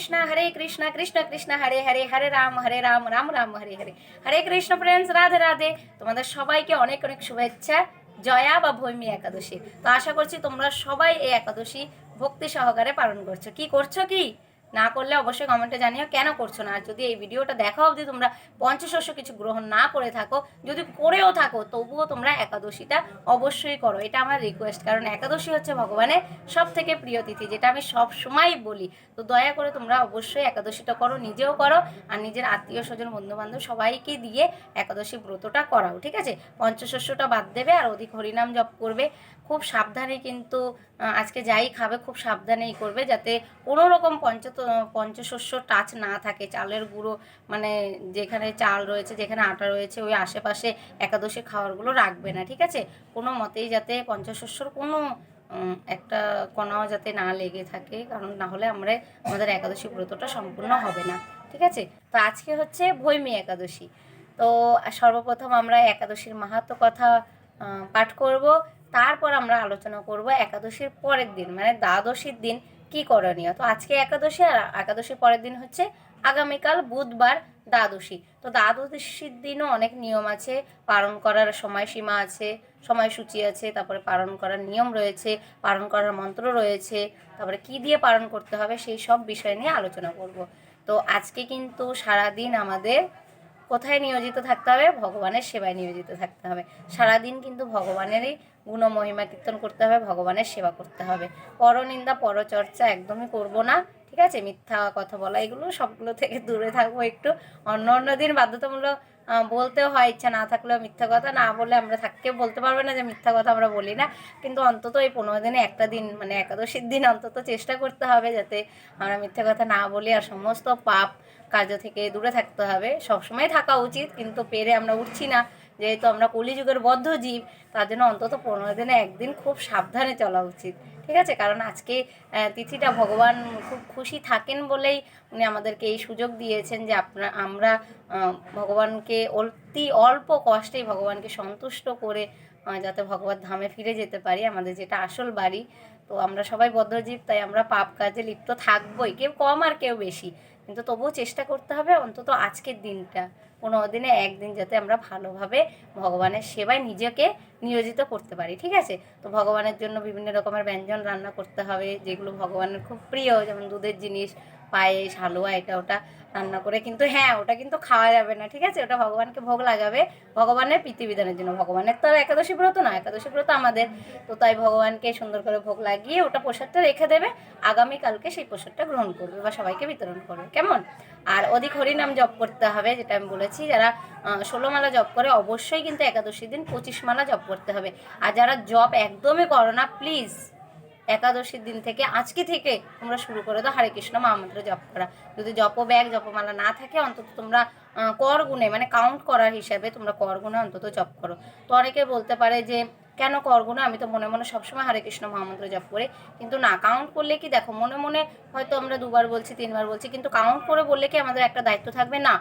Krishna Hare Krishna Krishna Krishna Hare Hare Hare Ram Hare Ram Ram Ram Hare Hare Hare Krishna friends Radhe Radhe তোমাদের সবাইকে অনেক অনেক শুভেচ্ছা। জয়া বা ভৈমী একাদশী। তো আশা করছি তোমরা সবাই এই একাদশী ভক্তি সহকারে পালন করছ। কি করছ কি? না করলে অবশ্যই কমেন্টে জানিও কেন করছ না। আর যদি এই ভিডিওটা দেখা অবধি তোমরা পঞ্চশস্য কিছু গ্রহণ না করে থাকো, যদি করেও থাকো, তবুও তোমরা একাদশীটা অবশ্যই করো। এটা আমার রিকোয়েস্ট কারণ একাদশী হচ্ছে ভগবানের সব থেকে প্রিয় তিথি, যেটা আমি সব সময় বলি। তো দয়া করে তোমরা অবশ্যই একাদশীটা করো, নিজেও করো, আর নিজের আত্মীয় স্বজন বন্ধু বান্ধব সবাইকে দিয়ে একাদশী ব্রতটা করাও, ঠিক আছে? পঞ্চশস্যটা বাদ দেবে আর অধিক হরিনাম জপ করবে। খুব সাবধানে কিন্তু আজকে যাই খাবে, খুব সাবধানেই করবে, যাতে কোনো রকম পঞ্চ পঞ্চশস্য টাচ না থাকে। চালের গুঁড়ো মানে যেখানে চাল রয়েছে, যেখানে আটা রয়েছে, ওই আশেপাশে একাদশী খাবারগুলো রাখবে না, ঠিক আছে? কোনো মতেই যাতে পঞ্চশস্যর কোনো একটা কণাও যাতে না লেগে থাকে, কারণ না হলে আমরা, আমাদের একাদশী ব্রতটা সম্পূর্ণ হবে না, ঠিক আছে? তো আজকে হচ্ছে ভৈমী একাদশী। তো সর্বপ্রথম আমরা একাদশীর মাহাত্ম কথা পাঠ করব। তারপর আমরা আলোচনা করব একাদশীর পরের দিন মানে দ্বাদশীর দিন কি করণীয়? তো আজকে একাদশী আর একাদশীর পরের দিন হচ্ছে আগামীকাল বুধবার দ্বাদশী। তো দ্বাদশীর দিনও অনেক নিয়ম আছে, পালন করার সময়সীমা আছে, সময়সূচি আছে, তারপরে পালন করার নিয়ম রয়েছে, পালন করার মন্ত্র রয়েছে, তারপরে কি দিয়ে পালন করতে হবে সেই সব বিষয় নিয়ে আলোচনা করব। তো আজকে কিন্তু সারাদিন আমাদের কোথায় নিয়োজিত থাকতে হবে? ভগবানের সেবায় নিয়োজিত থাকতে হবে। সারাদিন কিন্তু ভগবানেরই গুণ মহিমা কীর্তন করতে হবে, ভগবানের সেবা করতে হবে। পরনিন্দা, পরচর্চা একদমই করব না, ঠিক আছে? মিথ্যা কথা বলা, এগুলো সবগুলো থেকে দূরে থাকব একটু। অন্য অন্য দিন বাধ্যতামূলক বলতেও হয়, ইচ্ছা না থাকলেও মিথ্যা কথা, না বলে আমরা থাকতে বলতে পারবে না যে মিথ্যা কথা আমরা বলি না। কিন্তু অন্তত এই পনেরো দিনে একটা দিন মানে একাদশীর দিন অন্তত চেষ্টা করতে হবে যাতে আমরা মিথ্যা কথা না বলি আর সমস্ত পাপ কার্য থেকে দূরে থাকতে হবে। সবসময় থাকা উচিত, কিন্তু পেরে আমরা উঠছি না। যেহেতু আমরা কলিযুগের বদ্ধ জীব তার জন্য অন্তত পনেরো দিনে একদিন খুব সাবধানে চলা উচিত। ঠিক আছে? কারণ আজকে তিথিটা ভগবান খুব খুশি থাকেন বলেই উনি আমাদেরকে এই সুযোগ দিয়েছেন যে আপনার আমরা ভগবানকে অতি অল্প কষ্টেই ভগবানকে সন্তুষ্ট করে যাতে ভগবত ধামে ফিরে যেতে পারি। আমাদের যেটা আসল বাড়ি, তো আমরা সবাই বদ্ধজীব, তাই আমরা পাপ কাজে লিপ্ত থাকবোই। কেউ কম আর কেউ বেশি। কিন্তু তবুও চেষ্টা করতে হবে অন্তত আজকের দিনটা। কোনো দিনে একদিন যাতে আমরা ভালোভাবে ভগবানের সেবায় নিজেকে নিয়োজিত করতে পারি, ঠিক আছে? তো ভগবানের জন্য বিভিন্ন রকমের ব্যঞ্জন রান্না করতে হবে, যেগুলো ভগবানের খুব প্রিয়, যেমন দুধের জিনিস পায়েস, হালুয়া, এটা ওটা রান্না করে কিন্তু হ্যাঁ ওটা কিন্তু খাওয়া যাবে না, ঠিক আছে? ওটা ভগবানকে ভোগ লাগাবে, ভগবানের প্রীতিবিধানের জন্য। ভগবানের তো আর একাদশী ব্রত না, একাদশী ব্রত আমাদের। তো তাই ভগবানকে সুন্দর করে ভোগ লাগিয়ে ওটা প্রসাদটা রেখে দেবে আগামীকালকে সেই প্রসাদটা গ্রহণ করবে বা সবাইকে বিতরণ করবে, কেমন? আর অধিক হরিনাম জপ করতে হবে, যেটা আমি বলেছি, যারা ষোলো মালা জপ করে অবশ্যই কিন্তু একাদশী দিন পঁচিশ মালা জপ করতে হবে। আর যারা জপ একদমই করো না প্লিজ একাদশীর দিন থেকে আজকে থেকে তোমরা শুরু করে দাও, হরে কৃষ্ণ মহামন্ত্র জপ করা। যদি জপ ব্যাগ জপমালা না থাকে, অন্তত তোমরা কর গুণে মানে কাউন্ট করার হিসাবে তোমরা কর গুণে অন্তত জপ করো। তো অনেকে বলতে পারে যে, কেন করগুনা আমি তো মনে মনে সবসময় হরে কৃষ্ণ মহামন্ত্র জপ করি। কিন্তু না কাউন্ট করলে কি দেখো, মনে মনে হয়তো আমরা দুবার বলছি, তিনবার বলছি, কিন্তু কাউন্ট করে বললে কি আমাদের একটা দায়িত্ব থাকবে? না,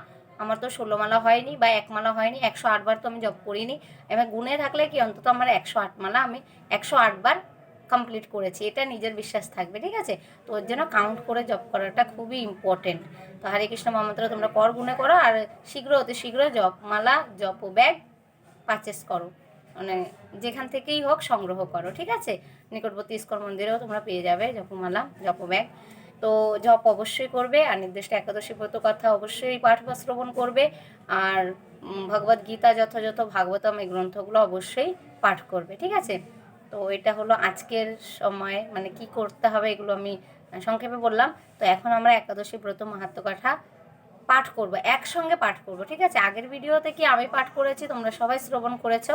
আমার তো ষোলো মালা হয়নি বা এক মালা হয়নি, একশো আটবার তো আমি জপ করিনি। এবার গুণে থাকলে কি অন্তত আমার একশো আট মালা আমি, একশো আটবার কমপ্লিট করেছি, এটা নিজের বিশ্বাস থাকবে, ঠিক আছে? তো ওর জন্য কাউন্ট করে জপ করাটা খুবই ইম্পর্টেন্ট তো হরে কৃষ্ণ মহামন্ত্র, তোমরা কর গুণে করো, আর শীঘ্র, অতি শীঘ্র জপ মালা জপ ব্যাগ পারচেস করো। মানে যেখান থেকেই হোক সংগ্রহ করো, ঠিক আছে? নিকটবর্তী ইস্কর মন্দিরেও তোমরা পেয়ে যাবে জপমালা জপ ব্যাগ তো জপ অবশ্যই করবে, আর নির্দিষ্ট একাদশী ব্রত কথা অবশ্যই পাঠ বা শ্রবণ করবে, আর ভগবদ গীতা যথাযথ, ভাগবতম এই গ্রন্থগুলো অবশ্যই পাঠ করবে, ঠিক আছে? তো এটা হলো আজকের সময় মানে কি করতে হবে এগুলো আমি সংক্ষেপে বললাম। তো এখন আমরা একাদশী ব্রত মাহাত্ম কথা পাঠ করব, একসঙ্গে পাঠ করব, ঠিক আছে? আগের ভিডিওতে কি আমি পাঠ করেছি, তোমরা সবাই শ্রবণ করেছ।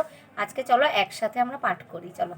আজকে চলো একসাথে আমরা পাঠ করি, চলো।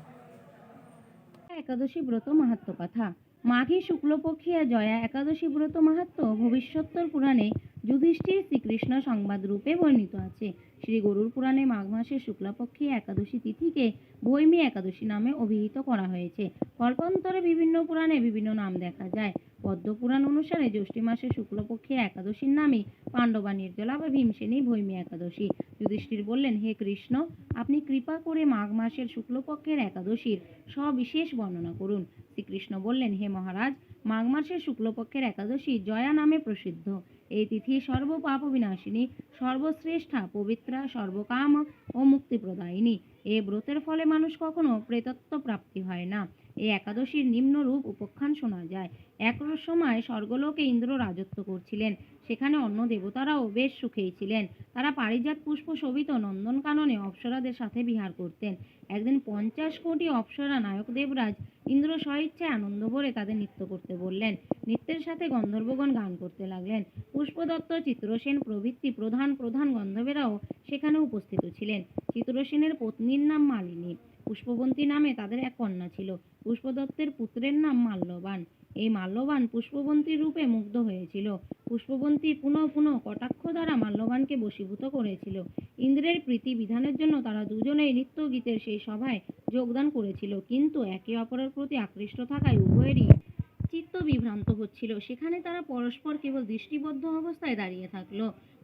একাদশী ব্রত মাহাত্ম কথা মাঘী শুক্লপক্ষিয়া জয়া একাদশী ব্রত মাহাত্ম ভবিষ্যত্তর পুরাণে যুধিষ্ঠির শ্রীকৃষ্ণ সংবাদ রূপে বর্ণিত আছে। শ্রী গরুর পুরাণে মাঘ মাসের শুক্লপক্ষী একাদশী তিথিকে ভৈমী একাদশী নামে অভিহিত করা হয়েছে। কল্পান্তরে বিভিন্ন পুরাণে বিভিন্ন নাম দেখা যায়। পদ্মপুরাণ অনুসারে জ্যৈষ্ঠী মাসের শুক্লপক্ষী একাদশীর নামে পাণ্ডবা নির্জলা বা ভীমসেনী ভৈমী একাদশী। যুধিষ্ঠির বললেন, হে কৃষ্ণ, আপনি কৃপা করে মাঘ মাসের শুক্লপক্ষের একাদশীর সবিশেষ বর্ণনা করুন। শ্রীকৃষ্ণ বললেন, হে মহারাজ মাঘ মাসের শুক্লপক্ষের একাদশী জয়া নামে প্রসিদ্ধ। এই তিথি সর্বপাপ বিনাশিনী সর্বশ্রেষ্ঠা, পবিত্রা, সর্বকাম ও মুক্তিপ্রদায়িনী। এ ব্রতের ফলে মানুষ কখনো প্রেতত্ব প্রাপ্তি হয় না। এই একাদশীর নিম্নরূপ উপখ্যান শোনা যায়। এক সময় স্বর্গলোকে ইন্দ্র রাজত্ব করছিলেন। সেখানে অন্য দেবতারাও বেশ সুখেই ছিলেন। তারা পারিজাত পুষ্প শোভিত নন্দনকাননে অপ্সরাদের সাথে বিহার করতেন। একদিন পঞ্চাশ কোটি অপ্সরা নায়ক দেবরাজ ইন্দ্র স্বইচ্ছায় আনন্দ ভরে তাদের নৃত্য করতে বললেন। নৃত্যের সাথে গন্ধর্বগণ গান করতে লাগলেন। পুষ্পদত্ত চিত্রসেন প্রভৃতি প্রধান প্রধান গন্ধবেরাও সেখানে উপস্থিত ছিলেন। চিত্রসেনের পত্নীর নাম মালিনী। পুষ্পবন্তী নামে তাদের এক কন্যা ছিল। পুষ্পদত্তের পুত্রের নাম মাল্যবান। এই মাল্যবান পুষ্পবন্তীর রূপে মুগ্ধ হয়েছিল। পুষ্পবন্তী পুনঃ পুনঃ কটাক্ষ দ্বারা মাল্যবানকে বশীভূত করেছিল। ইন্দ্রের প্রীতি বিধানের জন্য তারা দুজনেই নৃত্য গীতের সেই সভায় যোগদান করেছিল। কিন্তু একে অপরের প্রতি আকৃষ্ট থাকায় উভয়েরই চিত্ত বিভ্রান্ত হচ্ছিল। সেখানে তারা পরস্পর কেবল দৃষ্টিবদ্ধ অবস্থায় দাঁড়িয়ে থাকল।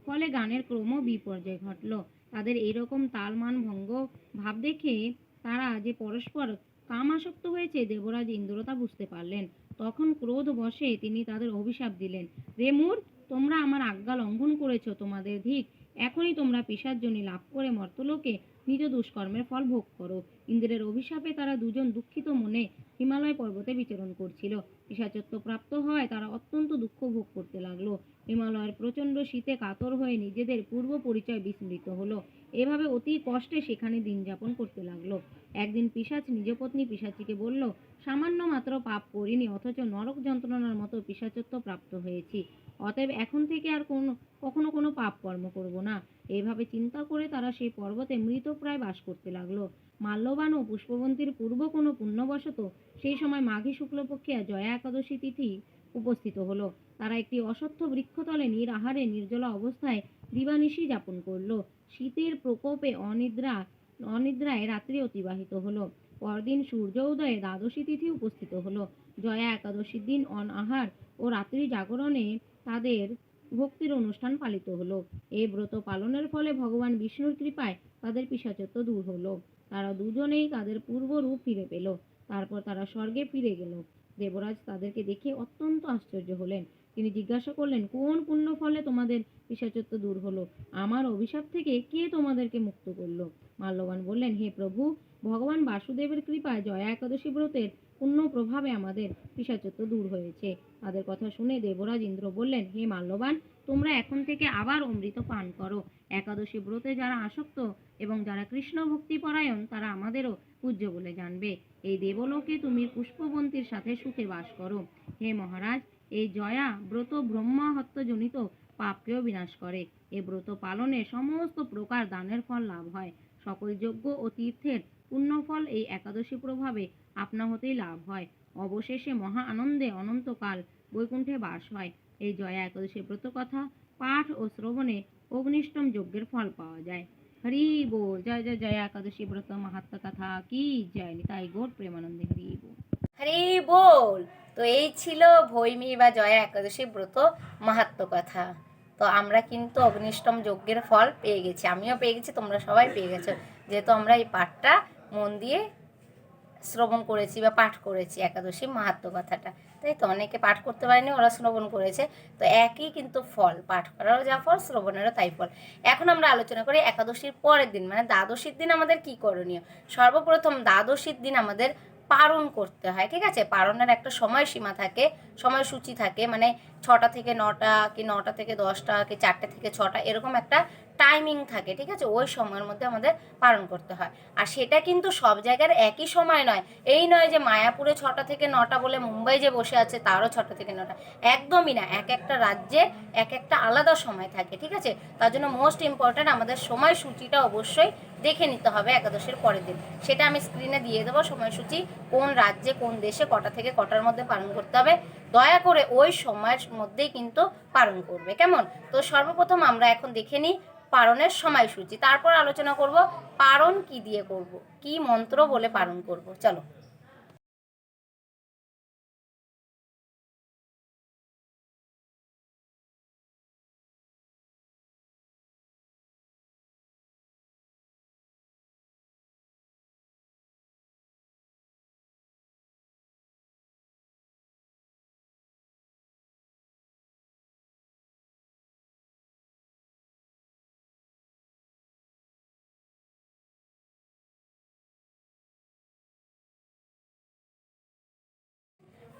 ফলে গানের ক্রম বিপর্যয় ঘটলো। তাদের এইরকম তালমান ভঙ্গ ভাব দেখে তারা যে পরস্পর কামাসক্ত হয়েছে, দেবরাজ ইন্দ্র তা বুঝতে পারলেন। তখন ক্রোধ বশে তিনি তাদের অভিশাপ দিলেন। রেমুর, তোমরা আমার আজ্ঞা লঙ্ঘন করেছ তোমাদের ধিক এখনই তোমরা পিসার্জনী লাভ করে মর্তলোকে নিজ দুষ্কর্মের ফল ভোগ করো। ইন্দ্রের অভিশাপে তারা দুজন দুঃখিত মনে হিমালয় পর্বতে বিচরণ করছিল। পিসাচত্ব প্রাপ্ত হয় তারা অত্যন্ত দুঃখ ভোগ করতে লাগল। হিমালয়ের প্রচণ্ড শীতে কাতর হয়ে নিজেদের পূর্ব পরিচয় বিস্মৃত হলো। এভাবে অতি কষ্টে সেখানে দিন যাপন করতে লাগল। একদিন পিসাচ নিজ পত্নী পিসাচিকে বলল, সামান্য মাত্র পাপ করিনি, অথচ নরক যন্ত্রণার মতো পিসাচত্ব প্রাপ্ত হয়েছি। অতএব এখন থেকে আর কোনো, কখনো কোনো পাপ কর্ম করব না। এইভাবে চিন্তা করে তারা সেই পর্বতে মৃতপ্রায় বাস করতে লাগল। মাল্যবান ও পুষ্পবন্তীর পূর্ব কোনো পুণ্যবশত সেই সময় মাঘী শুক্লপক্ষে জয়া একাদশী তিথি উপস্থিত হলো। তারা একটি অসত্য বৃক্ষতলে নিরাহারে নির্জলা অবস্থায় দিবানিশি যাপন করল। শীতের প্রকোপে অনিদ্রা, অনিদ্রায় রাত্রি অতিবাহিত হলো। পরদিন সূর্য উদয়ে দ্বাদশী তিথি উপস্থিত হলো। জয়া একাদশীর দিন অনাহার ও রাত্রি জাগরণে তাদের ভক্তির অনুষ্ঠান পালিত হলো। এই ব্রত পালনের ফলে ভগবান বিষ্ণুর কৃপায় তাদের পিসাচত্ব দূর হলো। তারা দুজনেই তাদের পূর্ব রূপ ফিরে পেল। তারপর তারা স্বর্গে ফিরে গেল। দেবরাজ তাদেরকে দেখে অত্যন্ত আশ্চর্য হলেন। তিনি জিজ্ঞাসা করলেন, কোন পুণ্য ফলে তোমাদের পিসাচত্ব দূর হলো? আমার অভিশাপ থেকে কে তোমাদেরকে মুক্ত করল? মাল্যবান বললেন, হে প্রভু, ভগবান বাসুদেবের কৃপায় জয়া একাদশী ব্রতের পুণ্য প্রভাবে আমাদের পিসাচত্ব দূর হয়েছে। তাদের কথা শুনে দেবরাজ ইন্দ্র বললেন, হে মাল্যবান, তোমরা এখন থেকে আবার অমৃত পান করো। একাদশী ব্রতে যারা আসক্ত এবং যারা কৃষ্ণ ভক্তি পরায়ণ, তারা আমাদেরও পূজ্য বলে জানবে। এই দেবলোকে তুমি পুষ্পবন্তীর সাথে সুখে বাস করো। হে মহারাজ এই জয়া ব্রত ব্রহ্মাহত্যজনিত পাপকেও বিনাশ করে। এ ব্রত পালনে সমস্ত প্রকার দানের ফল লাভ হয়। সকল যজ্ঞ ও তীর্থের পুণ্যফল এই একাদশী প্রভাবে আপনা হতেই লাভ হয়। অবশেষে মহা আনন্দে অনন্তকাল বৈকুণ্ঠে বাস হয়। এই জয়া একাদশী ব্রত কথা পাঠ ও শ্রবণে অগ্নিষ্টম যজ্ঞের ফল পাওয়া যায়। হরি বল জয় জয় জয়া একাদশী ব্রত মাহাত্ম কথা কি? জয় নিতাই গোট প্রেমানন্দে হরি বল হরি বল। তো এই ছিল ভৈমী বা জয়া একাদশী ব্রত মাহাত্ম কথা। তো আমরা কিন্তু অগ্নিষ্টম যজ্ঞের ফল পেয়ে গেছি। আমিও পেয়ে গেছি, তোমরা সবাই পেয়ে গেছো। যেহেতু আমরা এই পাঠটা মন দিয়ে শ্রবণ করেছি বা পাঠ করেছি একাদশী মাহাত্ম কথাটা। তাই তো অনেকে পাঠ করতে পারেনি, ওরা শ্রবণ করেছে। তো একই কিন্তু ফল, পাঠ করারও যা ফল, শ্রবণেরও তাই ফল। এখন আমরা আলোচনা করি একাদশীর পরের দিন মানে দ্বাদশীর দিন আমাদের কি করণীয়? সর্বপ্রথম দ্বাদশীর দিন আমাদের পারণ করতে হয়, ঠিক আছে? পারণের একটা সময়সীমা থাকে, সময়সূচি থাকে মানে ছটা থেকে নটা কি নটা থেকে দশটা কি চারটে থেকে ছটা, এরকম একটা টাইমিং থাকে, ঠিক আছে? ওই সময়ের মধ্যে আমাদের পালন করতে হয়। আর সেটা কিন্তু সব জায়গার একই সময় নয়। এই নয় যে মায়াপুরে ছটা থেকে নটা বলে মুম্বাই যে বসে আছে, তারও ছটা থেকে নটা। একদমই না। এক একটা রাজ্যে এক একটা আলাদা সময় থাকে, ঠিক আছে? তার জন্য মোস্ট ইম্পর্ট্যান্ট আমাদের সময়সূচিটা অবশ্যই দেখে নিতে হবে একাদশের পরের দিন। সেটা আমি স্ক্রিনে দিয়ে দেবো সময়সূচি, কোন রাজ্যে, কোন দেশে কটা থেকে কটার মধ্যে পালন করতে হবে। দয়া করে ওই সময়ের মধ্যেই কিন্তু পালন করবে, কেমন? তো সর্বপ্রথম আমরা এখন দেখে নিই পারণের সময়সূচি। তারপর আলোচনা করব, পারণ কি দিয়ে করব? কি মন্ত্র বলে পারণ করব? চলো।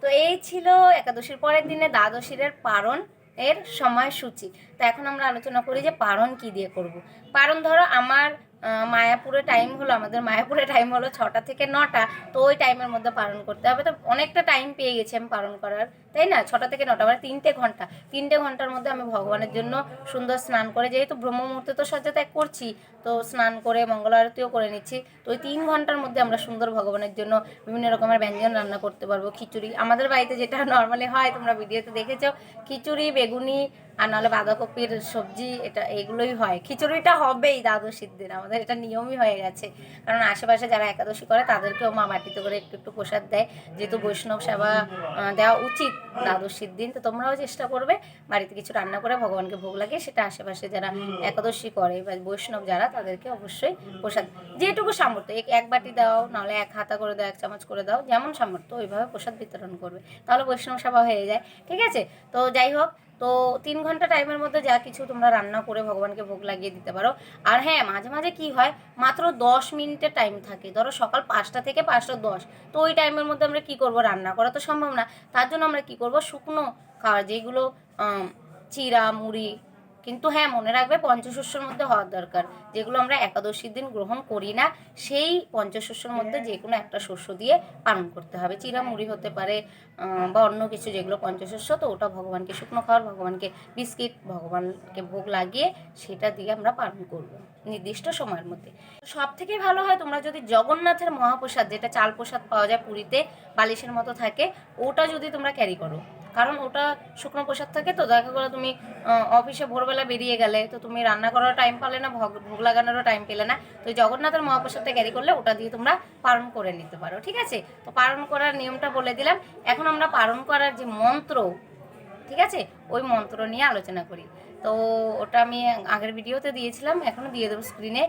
তো এই ছিল একাদশীর পরের দিনে দ্বাদশীর পারণ এর সময়সূচি। তো এখন আমরা আলোচনা করি যে পারণ কি দিয়ে করব। পারণ ধরো আমার মায়াপুরে টাইম হলো, আমাদের মায়াপুরে টাইম হলো ছটা থেকে নটা, তো ওই টাইমের মধ্যে পালন করতে হবে। তো অনেকটা টাইম পেয়ে গেছি আমি পালন করার, তাই না? ছটা থেকে নটা মানে তিনটে ঘণ্টা। তিনটে ঘণ্টার মধ্যে আমি ভগবানের জন্য সুন্দর স্নান করে, যেহেতু ব্রহ্ম মুহূর্তে তো সজ্জা ত্যাগ করছি, তো স্নান করে, মঙ্গল আরতিও করে নিচ্ছি। তো ওই তিন ঘণ্টার মধ্যে আমরা সুন্দর ভগবানের জন্য বিভিন্ন রকমের ব্যঞ্জন রান্না করতে পারব। খিচুড়ি, আমাদের বাড়িতে যেটা নর্মালি হয়, তোমরা ভিডিওতে দেখেছ, খিচুড়ি, বেগুনি আর নাহলে বাঁধাকপির সবজি, এটা এগুলোই হয়। খিচুড়িটা হবেই দ্বাদশীর দিন, আমাদের এটা নিয়মই হয়ে গেছে। কারণ আশেপাশে যারা একাদশী করে, তাদেরকেও মা মাটিতে করে একটু একটু প্রসাদ দেয়। যেহেতু বৈষ্ণব সেবা দেওয়া উচিত দ্বাদশীর দিন, তো তোমরাও চেষ্টা করবে বাড়িতে কিছু রান্না করে ভগবানকে ভোগ লাগিয়ে সেটা আশেপাশে যারা একাদশী করে বা বৈষ্ণব যারা, তাদেরকে অবশ্যই প্রসাদ যেটুকু সামর্থ্য এক বাটি দাও, নাহলে এক হাতা করে দাও, এক চামচ করে দাও, যেমন সামর্থ্য ওইভাবে প্রসাদ বিতরণ করবে। তাহলে বৈষ্ণব সেবা হয়ে যায়, ঠিক আছে? তো যাই হোক তো তিন ঘণ্টা টাইমের মধ্যে যা কিছু তোমরা রান্না করে ভগবানকে ভোগ লাগিয়ে দিতে পারো। আর হ্যাঁ মাঝে মাঝে কি হয়, মাত্র দশ মিনিটের টাইম থাকে। ধরো সকাল পাঁচটা থেকে পাঁচটা দশ। তো ওই টাইমের মধ্যে আমরা কি করব? রান্না করা তো সম্ভব না। তার জন্য আমরা কি করব? শুকনো খাবার যেগুলো চিরা, মুড়ি কিন্তু হ্যাঁ মনে রাখবে পঞ্চশস্যর মধ্যে হওয়ার দরকার। যেগুলো আমরা একাদশীর দিন গ্রহণ করি না সেই পঞ্চশস্যর মধ্যে যে কোনো একটা শস্য দিয়ে পালন করতে হবে। চিরা মুড়ি হতে পারে বা অন্য কিছু যেগুলো পঞ্চশস্য তো ওটা ভগবানকে শুকনো খাওয়ার ভগবানকে বিস্কিট ভগবানকে ভোগ লাগিয়ে সেটা দিয়ে আমরা পালন করব নির্দিষ্ট সময়ের মধ্যে। সব থেকে ভালো হয় তোমরা যদি জগন্নাথের মহাপ্রসাদ যেটা চাল প্রসাদ পাওয়া যায় পুরীতে বালিশের মতো থাকে ওটা যদি তোমরা ক্যারি করো। কারণ ওটা শুকনো প্রসাদ থাকে তো দেখা গেলো তুমি অফিসে ভোরবেলা বেরিয়ে গেলে, তো তুমি রান্না করারও টাইম পালে না, ভোগ ভোগ লাগানোরও টাইম পেলে না, তো জগন্নাথের মহাপ্রসাদটা ক্যারি করলে ওটা দিয়ে তোমরা পালন করে নিতে পারো, ঠিক আছে? তো পালন করার নিয়মটা বলে দিলাম। এখন আমরা পালন করার যে মন্ত্র, ঠিক আছে? ওই মন্ত্র নিয়ে আলোচনা করি। তো ওটা আমি আগের ভিডিওতে দিয়েছিলাম এখনও দিয়ে দেবো স্ক্রিনে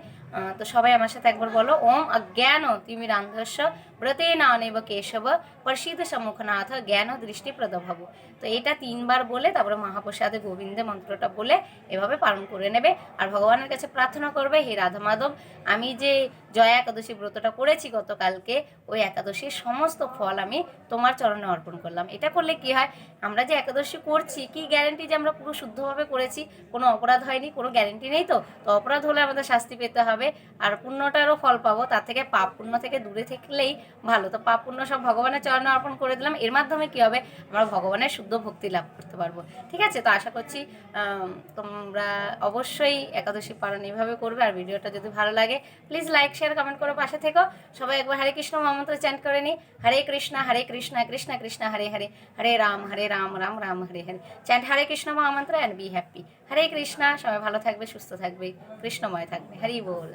তো সবাই আমার সাথে একবার বলো, ওম অজ্ঞান তিমিরান্ধস্য ব্রতে নানেব কেশব প্রসিদ্ধ সম্মুখনাথ জ্ঞান দৃষ্টি প্রদভাব। তো এটা তিনবার বলে, তারপরে মহাপ্রসাদে গোবিন্দে মন্ত্রটা বলে এভাবে পালন করে নেবে। আর ভগবানের কাছে প্রার্থনা করবে, হে রাধা মাধব, আমি যে জয়া একাদশী ব্রতটা করেছি গতকালকে, ওই একাদশীর সমস্ত ফল আমি তোমার চরণে অর্পণ করলাম। এটা করলে কি হয়? আমরা যে একাদশী করছি কি গ্যারেন্টি যে আমরা পুরো শুদ্ধভাবে করেছি, কোনো অপরাধ হয়নি, কোনো গ্যারেন্টি নেই তো তো অপরাধ হলে আমাদের শাস্তি পেতে হবে। আর পুণ্যটারও ফল পাবো, তার থেকে পাপ পুণ্য থেকে দূরে থাকলেই ভালো। তো পাপ পুণ্য সব ভগবানের চরণে অর্পণ করে দিলাম, এর মাধ্যমে কি হবে? আমরা ভগবানের শুদ্ধ ভক্তি লাভ করতে পারব। ঠিক আছে? তো আশা করছি তোমরা অবশ্যই একাদশী পালন এইভাবে করবে। আর ভিডিওটা যদি ভালো লাগে প্লিজ লাইক শেয়ার কমেন্ট করে পাশে থেকো। সবাই একবার হরে কৃষ্ণ মহামন্ত্র চ্যান্ট করে নি। হরে কৃষ্ণ হরে কৃষ্ণ কৃষ্ণ কৃষ্ণ, হরে হরে। হরে রাম হরে রাম রাম রাম, হরে হরে। চ্যান্ট হরে কৃষ্ণ মহামন্ত্র and be happy Hare Krishna সবাই ভালো থাকবে, সুস্থ থাকবে, কৃষ্ণময় থাকবে। হরি বল।